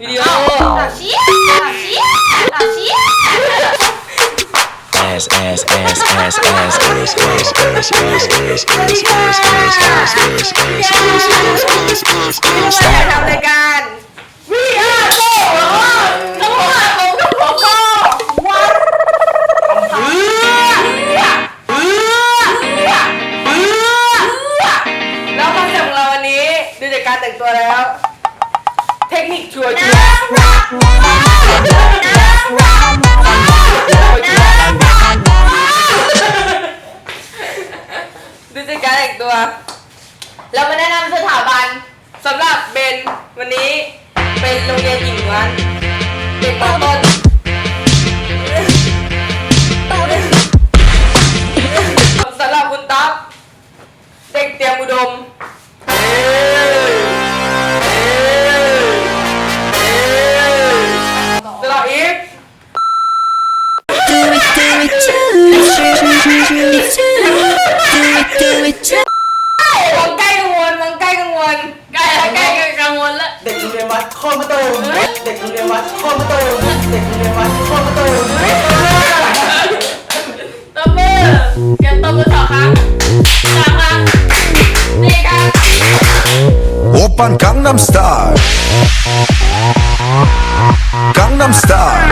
วิดีโอ ชี้ชี้ชี้ ass ass ass ass ass ass ass ass ass ass ass ass ass ass ass ass ass ass เราจะทำรายการ We Are Go แล้วก็ตัวผมกับผมก็วัดเออเออเออแล้วคอนเซ็ปต์ของเราวันนี้ดูจากการแต่งตัวแล้ว เทคนิคชัวร์ชัวร์ดูจากการแต่งตัว เรามาแนะนำสถาบันสำหรับเบนวันนี้เป็นโรงเรียนหญิงล้วนเด็กปต้น it, do it, do it, do it. มองใกล้กังวลมองใกล้กังวลใกล้แล้วใกล้กังวลแล้ว เด็กโรงเรียนวัดโคตรมาตูมเด็กโรงเรียนวัดโคตรมาตูมเด็กโรงเรียนวัดโคตรมาตูม ตบมือเก็บตบมือสองครั้งสามครั้งสี่ครั้ง 오빤 강남 스타일 강남 스타일